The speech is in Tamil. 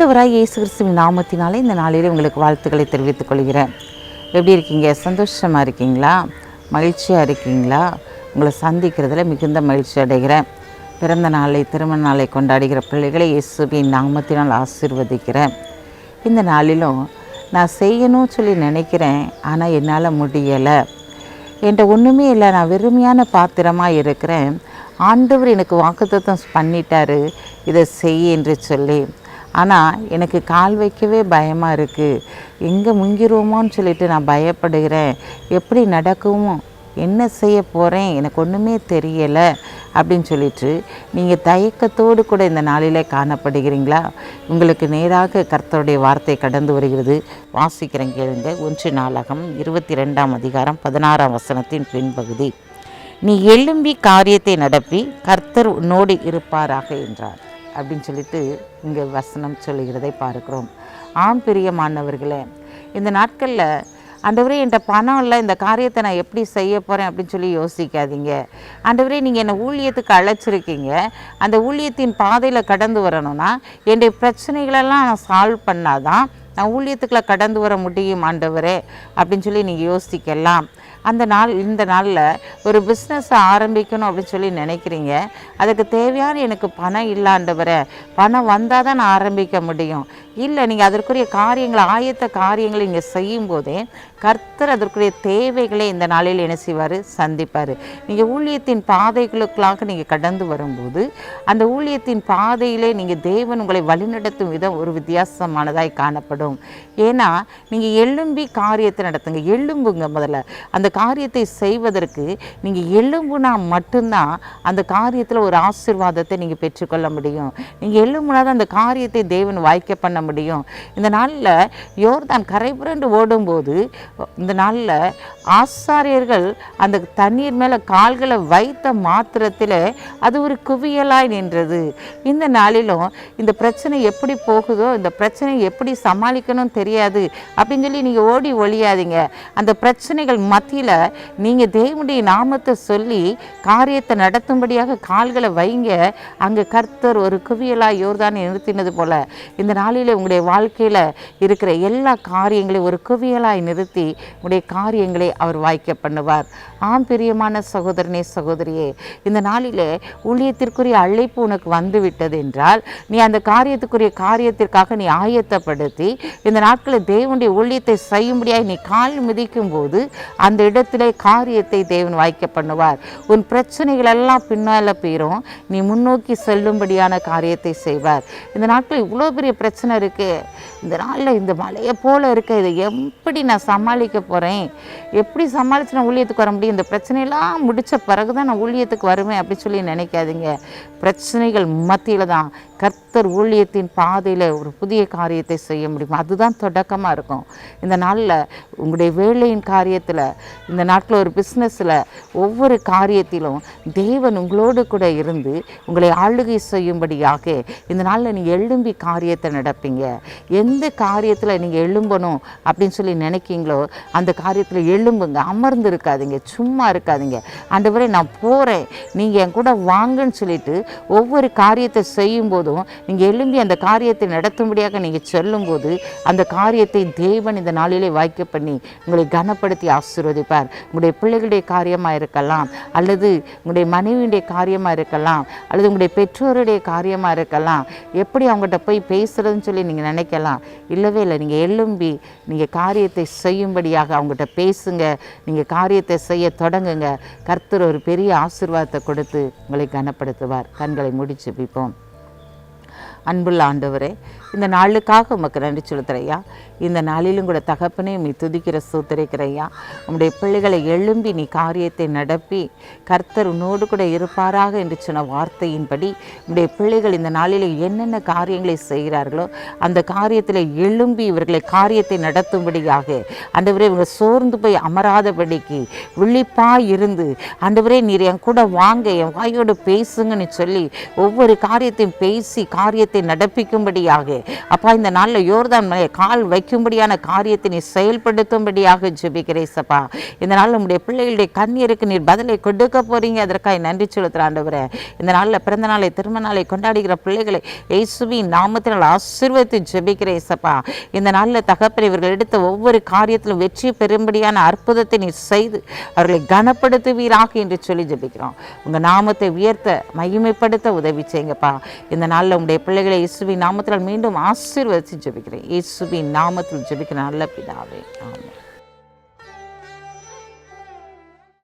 ஆண்டவராய் இயேசு கிறிஸ்துவின் நாமத்தினாலே இந்த நாளிலே உங்களுக்கு வாழ்த்துக்களை தெரிவித்துக் கொள்கிறேன். எப்படி இருக்கீங்க? சந்தோஷமாக இருக்கீங்களா? மகிழ்ச்சியாக இருக்கீங்களா? உங்களை சந்திக்கிறதுல மிகுந்த மகிழ்ச்சி அடைகிறேன். பிறந்த நாளை திருமண நாளை கொண்டாடுகிற பிள்ளைகளை இயேசுவின் நாமத்தினால் ஆசீர்வதிக்கிறேன். இந்த நாளிலும் நான் செய்யணும்னு சொல்லி நினைக்கிறேன். ஆனால் என்னால் முடியலை. என்கிட்ட ஒன்றுமே இல்லை. நான் வெறுமையான பாத்திரமாக இருக்கிறேன். ஆண்டவர் எனக்கு வாக்குத்தத்தம் பண்ணிட்டாரு. இதை செய் என்று சொல்லி ஆனால் எனக்கு கால் வைக்கவே பயமாக இருக்குது எங்கே முங்கிருவோமோன்னு சொல்லிட்டு நான் பயப்படுகிறேன். எப்படி நடக்குமோ என்ன செய்ய போகிறேன் எனக்கு ஒன்றுமே தெரியலை அப்படின்னு சொல்லிட்டு நீங்கள் தயக்கத்தோடு கூட இந்த நாளிலே காணப்படுகிறீங்களா? உங்களுக்கு நேராக கர்த்தருடைய வார்த்தை கடந்து வருகிறது. வாசிக்கிறேன் கேளுங்க. ஒன்று நாளகம் இருபத்தி ரெண்டாம் அதிகாரம் பதினாறாம் வசனத்தின் பின்பகுதி. நீ எழும்பி காரியத்தை நடப்பி கர்த்தர் உன்னோடு இருப்பாராக என்றார். அப்படின்னு சொல்லிட்டு இங்கே வசனம் சொல்லுகிறதை பார்க்கிறோம். ஆம் பிரியமானவர்களே இந்த நாட்களில் ஆண்டவரே என்கிட்ட பணம் இல்லை இந்த காரியத்தை நான் எப்படி செய்ய போகிறேன் அப்படின்னு சொல்லி யோசிக்காதீங்க. ஆண்டவரே நீங்கள் என்னை ஊழியத்துக்கு அழைச்சிருக்கீங்க. அந்த ஊழியத்தின் பாதையில் கடந்து வரணும்னா என்னுடைய பிரச்சனைகளெல்லாம் நான் சால்வ் பண்ணாதான் நான் ஊழியத்துக்களை கடந்து வர முடியும் ஆண்டவரே அப்படின்னு சொல்லி நீங்கள் யோசிக்கலாம். அந்த நாள் இந்த நாளில் ஒரு பிஸ்னஸை ஆரம்பிக்கணும் அப்படின்னு சொல்லி நினைக்கிறீங்க. அதுக்கு தேவையான எனக்கு பணம் இல்லாண்டவரை பணம் வந்தால் தான் நான் ஆரம்பிக்க முடியும். இல்லை நீங்கள் அதற்குரிய காரியங்களை ஆயத்த காரியங்களை இங்கே செய்யும்போதே கர்த்தர் அதற்குரிய தேவைகளை இந்த நாளில் என்ன செய்வார்? சந்திப்பார். நீங்கள் ஊழியத்தின் பாதைகளுக்களாக நீங்கள் கடந்து வரும்போது அந்த ஊழியத்தின் பாதையிலே நீங்கள் தேவன் உங்களை வழிநடத்தும் விதம் ஒரு வித்தியாசமானதாய் காணப்படும். ஏன்னா நீங்கள் எழும்பி காரியத்தை நடத்துங்க. எழும்புங்க முதல்ல. அந்த காரியத்தை செய்வதற்கு நீங்கள் எலும்புனா மட்டும்தான் அந்த காரியத்தில் ஒரு ஆசீர்வாதத்தை நீங்கள் பெற்றுக்கொள்ள முடியும். நீங்கள் எலும்புனா தான் அந்த காரியத்தை தேவன் வாய்க்க பண்ண முடியும். இந்த நாளில் யோர்தான் கரை புரண்டு ஓடும்போது இந்த நாளில் ஆசாரியர்கள் அந்த தண்ணீர் மேலே கால்களை வைத்த மாத்திரத்தில் அது ஒரு குவியலாய் நின்றது. இந்த நாளிலும் இந்த பிரச்சனை எப்படி போகுதோ இந்த பிரச்சனை எப்படி சமாளிக்கணும்னு தெரியாது அப்படின்னு சொல்லி நீங்கள் ஓடி ஒழியாதீங்க. அந்த பிரச்சனைகள் மத்தியில் நீங்கள் தேவனுடைய நாமத்தை சொல்லி காரியத்தை நடத்தும்படியாக கால்களை வைங்க. அங்கே கர்த்தர் ஒரு குவியலாக யோர்தானை நிறுத்தினது போல் இந்த நாளில் உங்களுடைய வாழ்க்கையில் இருக்கிற எல்லா காரியங்களையும் ஒரு குவியலாய் நிறுத்தி உங்களுடைய காரியங்களை அவர் வாய்க்க பண்ணுவார். ஆம் பிரியமான சகோதரனே சகோதரியே இந்த நாளிலே ஊழியத்திற்குரிய அழைப்பு உனக்கு வந்து விட்டது என்றால் நீ அந்த காரியத்துக்குரிய காரியத்திற்காக நீ ஆயத்தப்படுத்தி இந்த நாட்களில் தேவனுடைய ஊழியத்தை செய்யும்படியாக நீ கால் மிதிக்கும் போது அந்த இடத்திலே காரியத்தை தேவன் வாய்க்க பண்ணுவார். உன் பிரச்சனைகள் எல்லாம் பின்னால் போயிடும் நீ முன்னோக்கி செல்லும்படியான காரியத்தை செய்வார். இந்த நாட்களில் இவ்வளோ பெரிய பிரச்சனை இருக்குது இந்த நாளில் இந்த மலையை போல இருக்க இதை எப்படி நான் சமாளிக்க போகிறேன் எப்படி சமாளித்து நான் ஊழியத்துக்கு வர முடியும்? இந்த பிரச்சனையெல்லாம் முடித்த பிறகு தான் நான் ஊழியத்துக்கு வருவேன் அப்படின்னு சொல்லி நினைக்காதீங்க. பிரச்சனைகள் மத்தியில் தான் கர்த்தர் ஊழியத்தின் பாதையில் ஒரு புதிய காரியத்தை செய்ய முடியும். அதுதான் தொடக்கமாக இருக்கும். இந்த நாளில் உங்களுடைய வேலையின் காரியத்தில் இந்த நாட்டில் ஒரு பிஸ்னஸில் ஒவ்வொரு காரியத்திலும் தேவன் உங்களோடு கூட இருந்து உங்களை ஆளுகை செய்யும்படியாக இந்த நாளில் நீங்கள் எழும்பி காரியத்தை நடப்பீங்க. எந்த காரியத்தில் நீங்கள் எழும்பணும் அப்படின்னு சொல்லி நினைக்கீங்களோ அந்த காரியத்தில் எழும்புங்க. அமர்ந்து இருக்காதீங்க சும்மா இருக்காதீங்க. ஆண்டவரே நான் போகிறேன் நீங்கள் என் கூட வாங்கன்னு சொல்லிட்டு ஒவ்வொரு காரியத்தை செய்யும்போதும் நீங்கள் எழும்பி அந்த காரியத்தை நடத்தும்படியாக நீங்கள் சொல்லும்போது அந்த காரியத்தை தேவன் இந்த நாளிலே வாய்க்க பண்ணி உங்களை கனப்படுத்தி ஆசீர்வதிப்பார். உங்களுடைய பிள்ளைகளுடைய காரியமாக இருக்கலாம் அல்லது உங்களுடைய மனைவியுடைய காரியமாக இருக்கலாம் அல்லது உங்களுடைய பெற்றோருடைய காரியமாக இருக்கலாம். எப்படி அவங்ககிட்ட போய் பேசுகிறதுன்னு சொல்லி நீங்கள் நினைக்கலாம். இல்லவே இல்லை நீங்கள் எழும்பி நீங்கள் காரியத்தை செய்யும்படியாக அவங்ககிட்ட பேசுங்க. நீங்கள் காரியத்தை செய்ய தொடங்குங்க. கர்த்தர் ஒரு பெரிய ஆசீர்வாதத்தை கொடுத்து உங்களை கனப்படுத்துவார். கண்களை முடிச்சு பிப்போம் அன்புள்ள ஆண்டவரே இந்த நாளுக்காக உமக்கு நன்றி செலுத்துறையா இந்த நாளிலும் கூட தகப்பனே உம்மை துதிக்கிற சூத்திரைக்கிறையா உம்முடைய பிள்ளைகளை எழும்பி நீ காரியத்தை நடப்பி கர்த்தர் உன்னோடு கூட இருப்பாராக என்று சொன்ன வார்த்தையின்படி உம்முடைய பிள்ளைகள் இந்த நாளில் என்னென்ன காரியங்களை செய்கிறார்களோ அந்த காரியத்தில் எழும்பி இவர்களை காரியத்தை நடத்தும்படியாக ஆண்டவரே இவங்க சோர்ந்து போய் அமராதபடிக்கு விழிப்பாக இருந்து ஆண்டவரே நீர் என் கூட வாங்க என் வாயோடு பேசுங்கன்னு சொல்லி ஒவ்வொரு காரியத்தையும் பேசி காரியத்தை காரியத்தை நடப்பிக்கும்படியாக. அப்பா இந்த நாளில் யோர்தான் மலையை கால் வைக்கும்படியான காரியத்தை நீ செயல்படுத்தும்படியாக ஜெபிக்கிறேன் சப்பா. இந்த நாளில் நம்முடைய பிள்ளைகளுடைய கண்ணீருக்கு நீர் பதிலை கொடுக்க போகிறீங்க அதற்காக நன்றி செலுத்துகிற ஆண்டவரே. இந்த நாளில் பிறந்த நாளை திருமண நாளை கொண்டாடுகிற பிள்ளைகளை இயேசுவின் நாமத்தினால் ஆசீர்வதித்து ஜெபிக்கிறேன் சப்பா. இந்த நாளில் தகப்பன் இவர்கள் எடுத்த ஒவ்வொரு காரியத்திலும் வெற்றி பெறும்படியான அற்புதத்தை நீ செய்து அவர்களை கனப்படுத்துவீராக என்று சொல்லி ஜெபிக்கிறோம். உங்கள் நாமத்தை உயர்த்த மகிமைப்படுத்த உதவி செய்யுங்கப்பா. இந்த நாளில் உங்களுடைய பிள்ளை பிள்ளைகளை இயேசுவின் நாமத்தில் மீண்டும் ஆசீர்வதித்து ஜெபிக்கிறேன். இயேசுவின் நாமத்தில் ஜெபிக்கிற நல்ல பிதாவே. ஆமாம்